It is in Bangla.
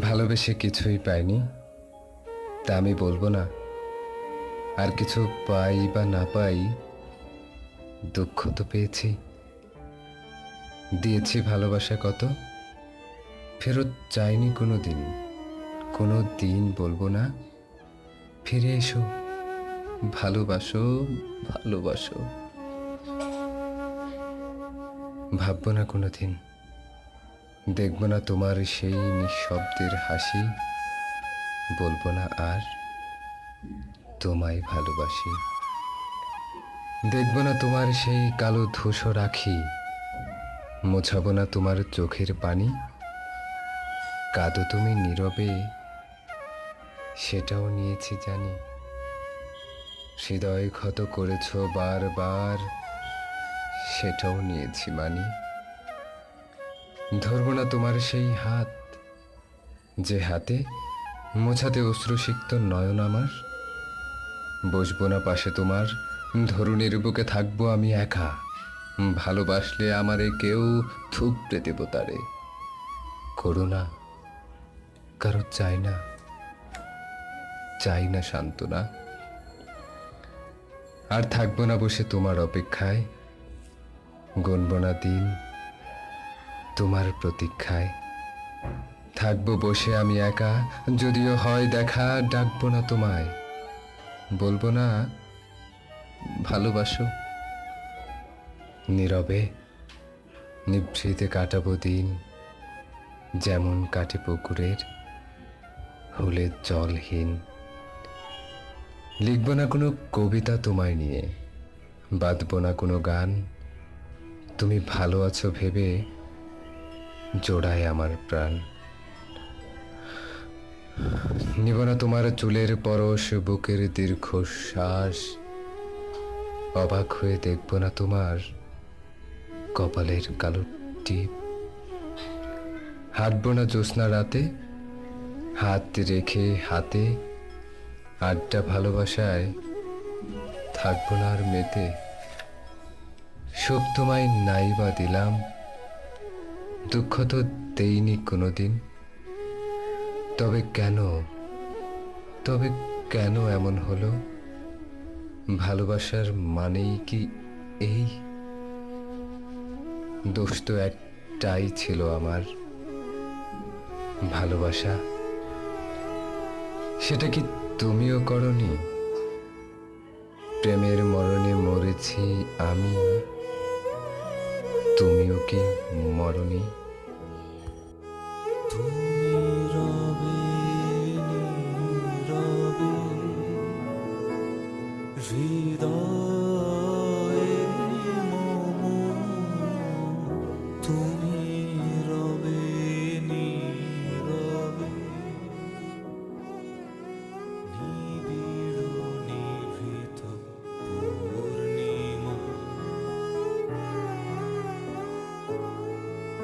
ভালোবেসে কিছুই পাইনি। তা আমি বলব না। আর কিছু পাই বা না পাই, দুঃখ তো পেয়েছি। দিয়েছি ভালোবাসা কত? ফেরত চাইনি কোনো দিন কোনো দিন বলব না। ফিরে এসো। ভালোবাসো ভালোবাসো। ভাববো না কোনো দিন দেখব না তোমার সেই নিঃশব্দের হাসি, বলব না আর তোমায় ভালোবাসি। দেখব না তোমার সেই কালো ধূসর রাখি মোছাবো না তোমার চোখের পানি, কাঁদো তুমি নীরবে, সেটাও নিয়েছি জানি। হৃদয় ক্ষত করেছ বারবার, সেটাও নিয়েছি মানি। ধরবো না তোমার সেই হাত। যে হাতে মোছাতে অশ্রুসিক্ত নয়ন আমার, বসবো না পাশে তোমার ধরুনের বুকে থাকব আমি একা। ভালোবাসলে আমারে কেউ থুপড়ে দেব তারে। করো না, কারও চাই না চাই না সান্ত্বনা। আর থাকব না বসে তোমার অপেক্ষায়, গণব না দিন তোমার প্রতীক্ষায়। থাকব বসে আমি একা, যদিও হয় দেখা, ডাকবো না তোমায়। বলব না, ভালোবাসো। নীরবে, নিভৃতে কাটাবো দিন, যেমন কাটে পুকুরের হুলের জলহীন। লিখব না কোনো কবিতা তোমায় নিয়ে, বাঁধব না কোনো গান। তুমি ভালো আছো ভেবে জোড়ায় আমার প্রাণ। নিব না তোমার চুলের পরশ, বুকের দীর্ঘশ্বাস। অবাক হয়ে দেখব না তোমার কপালের কালো টিপ। হাঁটব না জ্যোৎস্না রাতে, হাত রেখে হাতে। আড্ডা ভালোবাসায় থাকব না আর মেতে। সুখ তোমায় নাই বা দিলাম দুঃখ তো দেইনি কোনোদিন। তবে কেন? তবে কেন এমন হলো? ভালোবাসার মানেই কি এই? দোষ তো একটাই ছিল আমার। ভালোবাসা। সেটা কি তুমিও করনি? প্রেমের মরণে মরেছি আমি? তুমি ওকে মরণে হৃদয়